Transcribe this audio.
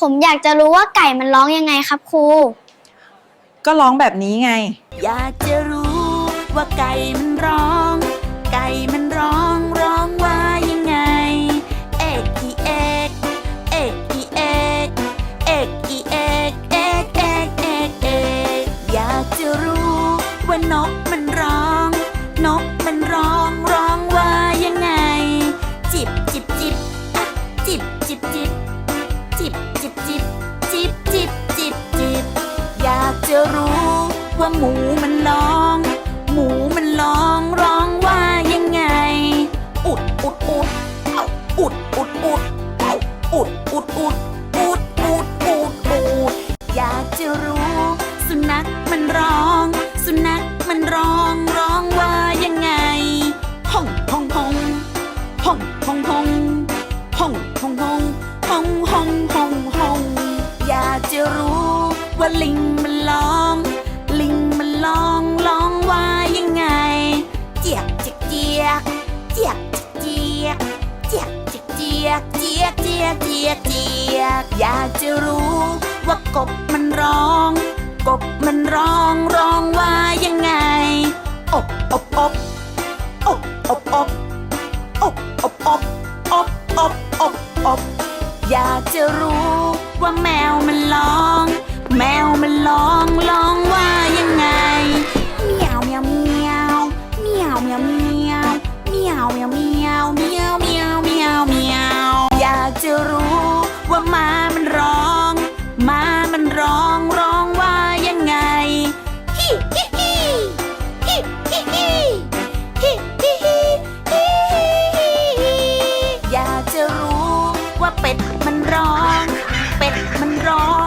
ผมอยากจะรู้ว่าไก่มันร้องยังไงครับครู ก็ร้องแบบนี้ไง อยากจะรู้ว่าไก่มันร้อง ไก่มันร้องร้องว่ายังไง เอกอีเอกเอกอีเอกเอกอีเอกเอกเอกเอกเอกอยากจะรู้ว่านก ว่าหมูมันร้อง หมูมันร้องร้องว่ายังไง อุดอุดอุดเอาอุดอุดอุดเอาอุดอุดอุดอุดอุดอุดอุดอยากจะรู้ สุนัขมันร้อง สุนัขมันร้องร้องว่ายังไงห้องห้องห้องห้องห้องห้องห้องห้องห้องห้องห้องห้องห้องอยากจะรู้ว่าลิงมันร้องลิง ร้องร้องว่ายังไง เจียกเจียกเจียกเจียกเจียกเจียกเจียกเจียกเจียกเจียกเจียกอยากจะรู้ว่ากบมันร้อง กบมันร้องร้องว่ายังไง อบอบอบอบอบอบอบอบอบอบอบอบอบอยากจะรู้ว่าแมวมันร้อง ว่าเป็ดมันร้อง เป็ดมันร้อง